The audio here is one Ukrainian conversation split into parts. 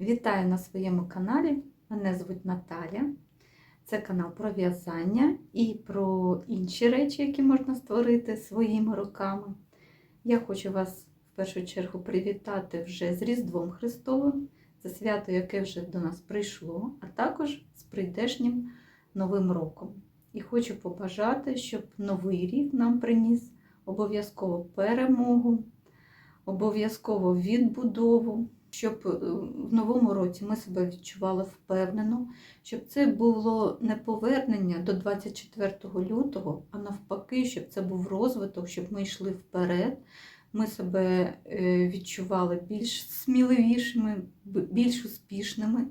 Вітаю на своєму каналі. Мене звуть Наталя. Це канал про в'язання і про інші речі, які можна створити своїми руками. Я хочу вас в першу чергу привітати вже з Різдвом Христовим. Це свято, яке вже до нас прийшло, а також з прийдешнім Новим роком. І хочу побажати, щоб новий рік нам приніс обов'язково перемогу, обов'язково відбудову, щоб е, в новому році ми себе відчували впевнено, щоб це було не повернення до 24 лютого, а навпаки, щоб це був розвиток, щоб ми йшли вперед. Ми себе е, відчували більш сміливішими, більш успішними.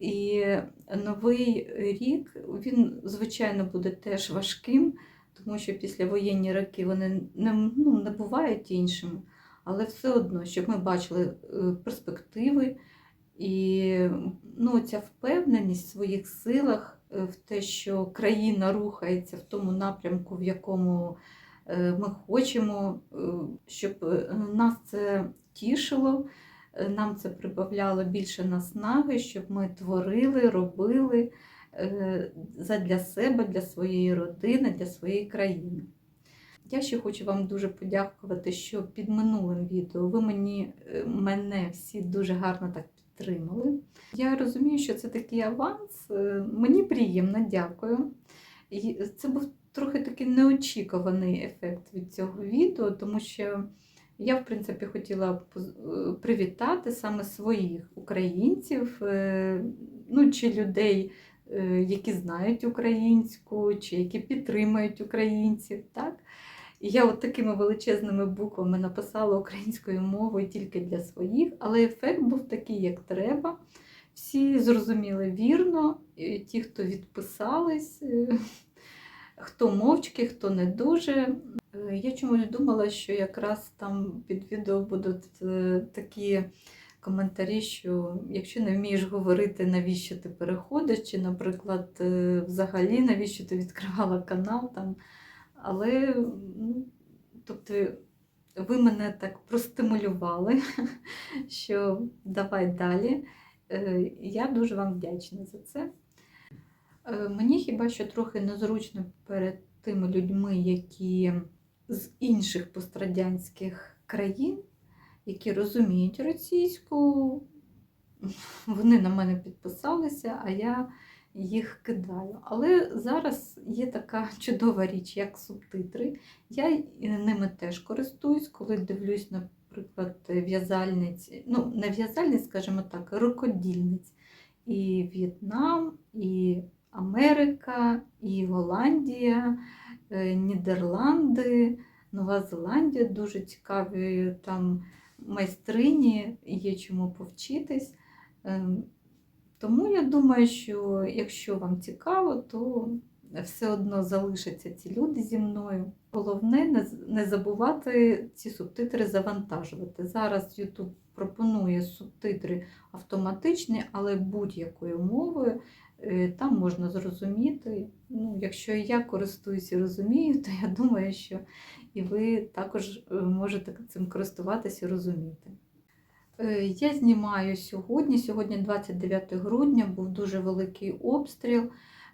І новий рік, він, звичайно, буде теж важким, тому що післявоєнні роки вони не, ну, не бувають іншими. Але все одно, щоб ми бачили е, перспективи і ну, ця впевненість в своїх силах, е, в те, що країна рухається в тому напрямку, в якому е, ми хочемо, щоб нас це тішило, нам це прибавляло більше наснаги, щоб ми творили, робили задля себе, для своєї родини, для своєї країни. Я ще хочу вам дуже подякувати, що під минулим відео ви мені, е, мене всі дуже гарно так підтримали. Я розумію, що це такий аванс. е, Мені приємно, дякую. І це був трохи такий неочікуваний ефект від цього відео, тому що я, в принципі, хотіла е, привітати саме своїх українців, ну, чи людей, які знають українську, чи які підтримують українців. Так? І я от такими величезними буквами написала українською мовою тільки для своїх, але ефект був такий, як треба. Всі зрозуміли вірно, ті, хто відписались, е, хто мовчки, хто не дуже. Е, Я чомусь думала, що якраз там під відео будуть е, такі коментарі, що якщо не вмієш говорити, навіщо ти переходиш, чи, наприклад, взагалі навіщо ти відкривала канал там. Але ну, тобто, ви мене так простимулювали, що давай далі. Е, Я дуже вам вдячна за це. Е, Мені хіба що трохи незручно перед тими людьми, які з інших пострадянських країн, які розуміють російську, вони на мене підписалися, а я їх кидаю. Але зараз є така чудова річ, як субтитри. Я ними теж користуюсь, коли дивлюсь, наприклад, в'язальниць, ну, не в'язальниць, скажімо так, рукодільниць. І В'єтнам, і Америка, і Голландія, е, Нідерланди, Нова Зеландія дуже цікаві там майстрині, є чому повчитись. Тому я думаю, що якщо вам цікаво, то все одно залишаться ці люди зі мною. Головне не, забувати ці субтитри завантажувати. Зараз YouTube пропонує субтитри автоматичні, але будь-якою мовою е, там можна зрозуміти. Ну, якщо я користуюся і розумію, то я думаю, що і ви також е, можете цим користуватися і розуміти. Е, Я знімаю сьогодні. Сьогодні 29 грудня, був дуже великий обстріл.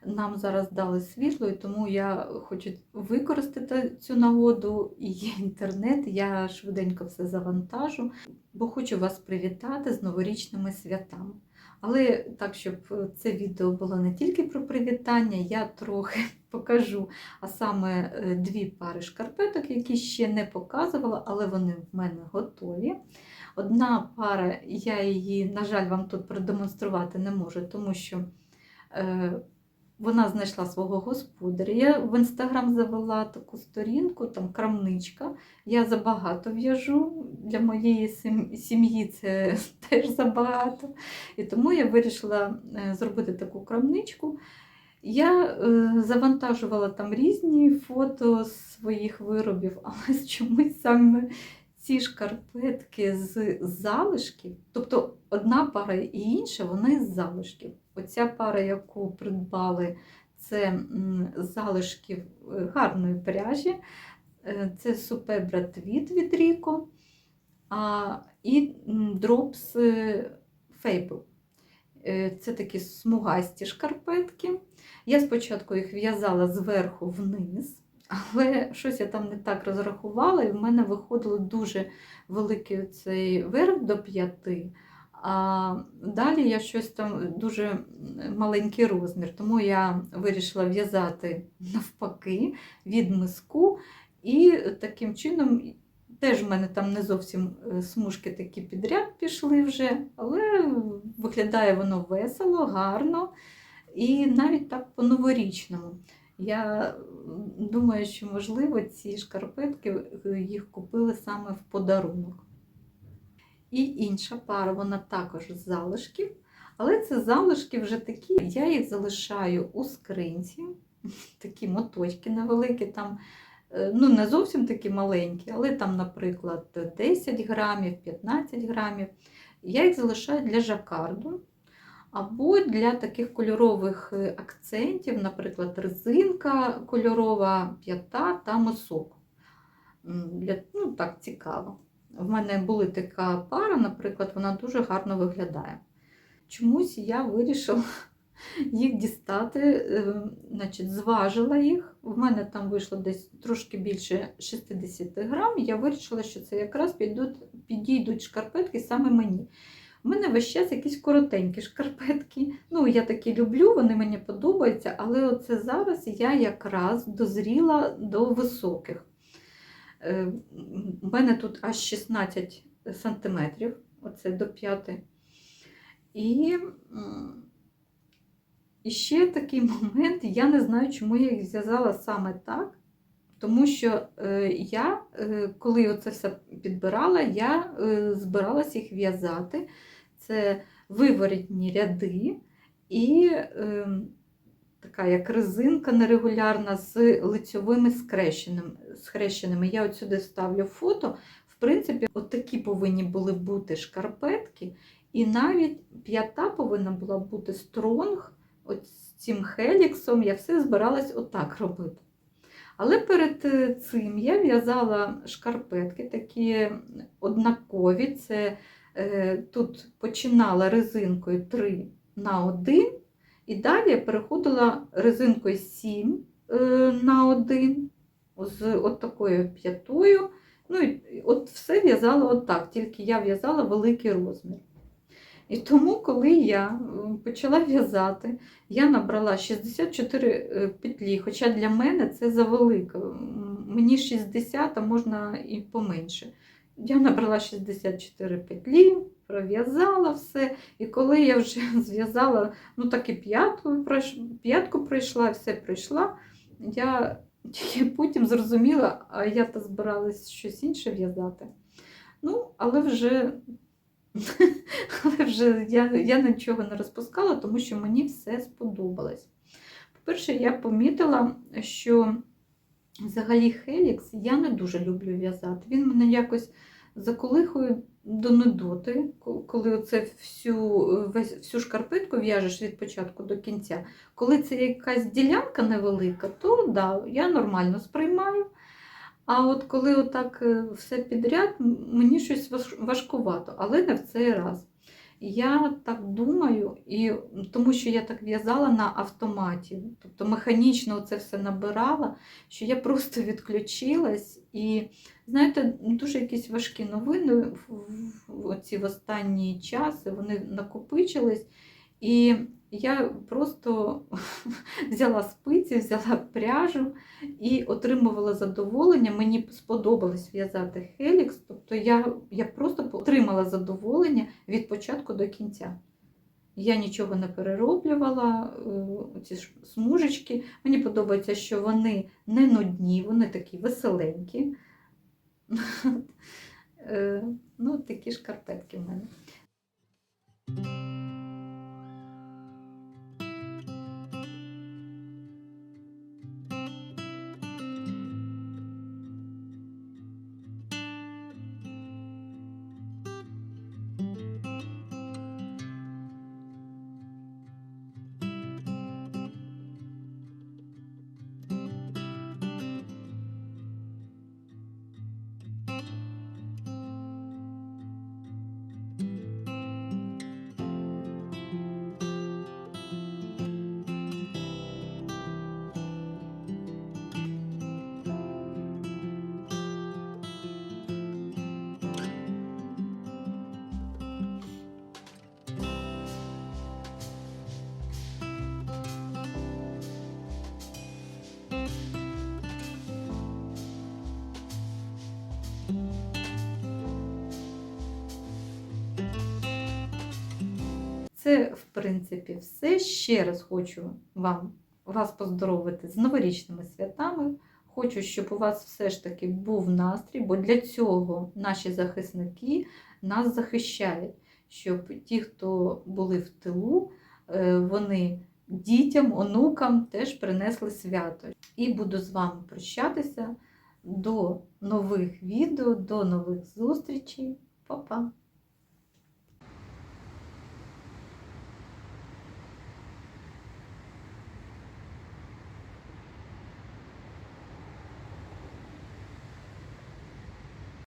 Нам зараз дали світло, і тому я хочу використати цю нагоду. Є інтернет, я швиденько все завантажу, бо хочу вас привітати з новорічними святами. Але так, щоб це відео було не тільки про привітання, я трохи покажу, а саме е, дві пари шкарпеток, які ще не показувала, але вони в мене готові. Одна пара, я її, на жаль, вам тут продемонструвати не можу, тому що е, вона знайшла свого господаря. Я в інстаграм завела таку сторінку, там крамничка. Я забагато в'яжу. Для моєї сім'ї це теж забагато. І тому я вирішила е, зробити таку крамничку. Я е, завантажувала там різні фото своїх виробів, але чомусь саме ці шкарпетки з залишків, тобто одна пара і інша, вони з залишків. Оця пара, яку придбали, це з залишків е, гарної пряжі, Е, це Супебра Твіт від Ріко, і дропс е. Е, Це такі смугасті шкарпетки. Я спочатку їх в'язала зверху вниз, але щось я там не так розрахувала, і в мене виходило дуже великий цей верх до п'яти. А далі я щось там дуже маленький розмір, тому я вирішила в'язати навпаки від миску. І таким чином теж в мене там не зовсім е, смужки такі підряд пішли вже, але виглядає воно весело, гарно і навіть так по-новорічному. Я думаю, що можливо ці шкарпетки е, їх купили саме в подарунок. І інша пара, вона також з залишків, але це залишки вже такі, я їх залишаю у скринці, такі моточки невеликі, там, е, ну не зовсім такі маленькі, але там, наприклад, 10 грамів, 15 грамів. Я їх залишаю для жакарду. Або для таких кольорових е, акцентів, наприклад, резинка кольорова, п'ята та мисок. Для, ну, так цікаво. В мене була така пара, наприклад, вона дуже гарно виглядає. Чомусь я вирішила їх дістати, е, значить, зважила їх. В мене там вийшло десь трошки більше 60 грам. Я вирішила, що це якраз підуть, підійдуть шкарпетки саме мені. У мене весь час якісь коротенькі шкарпетки. Ну, я такі люблю, вони мені подобаються, але оце зараз я якраз дозріла до високих. Е, У мене тут аж 16 сантиметрів, оце до п'яти. І, і ще такий момент, я не знаю, чому я їх зв'язала саме так. Тому що е, я, е, коли оце все підбирала, я збиралась їх в'язати. Це виворітні ряди і е, така як резинка нерегулярна з лицьовими скрещеними. схрещеними. Я от сюди ставлю фото. В принципі, от такі повинні були бути шкарпетки, і навіть п'ята повинна була бути стронг. От з цим хеліксом я все збиралась отак робити. Але перед е, цим я в'язала шкарпетки такі однакові. Це Тут починала резинкою 3 на 1, і далі переходила резинкою 7 е, на 1 з от такою п'ятою. Ну, і от все в'язала отак, тільки я в'язала великий розмір. І тому, коли я почала в'язати, я набрала 64 е, петлі, хоча для мене це завелико. Мені 60, а можна і поменше. Я набрала 64 петлі, пров'язала все. І коли я вже зв'язала, ну так і п'ятку п'ятку пройшла, все пройшла, я тільки потім зрозуміла, а я то збиралась щось інше в'язати. Ну, але вже, але вже я, я нічого не розпускала, тому що мені все сподобалось. По-перше, я помітила, що взагалі Хелікс я не дуже люблю в'язати. Він мене якось заколихує до нудоти, коли оце всю, всю шкарпетку в'яжеш від початку до кінця. Коли це якась ділянка невелика, то да, я нормально сприймаю. А от коли отак е, все підряд, мені щось важкувато, але не в цей раз. Я так думаю, і тому що я так в'язала на автоматі, тобто механічно це все набирала, що я просто відключилась і, знаєте, дуже якісь важкі новини в, оці в останні часи вони накопичились. І я просто взяла спиці, взяла пряжу і отримувала задоволення. Мені сподобалось в'язати хелікс, тобто я, я просто отримала задоволення від початку до кінця. Я нічого не перероблювала, е, ці смужечки. Мені подобається, що вони не нудні, вони такі веселенькі. Е, Ну, такі шкарпетки в мене. Це, в принципі, все. Ще раз хочу вам вас поздоровити з новорічними святами. Хочу, щоб у вас все ж таки був настрій, бо для цього наші захисники нас захищають, щоб ті, хто були в тилу, е, вони дітям, онукам теж принесли свято. І буду з вами прощатися до нових відео, до нових зустрічей. Па-па!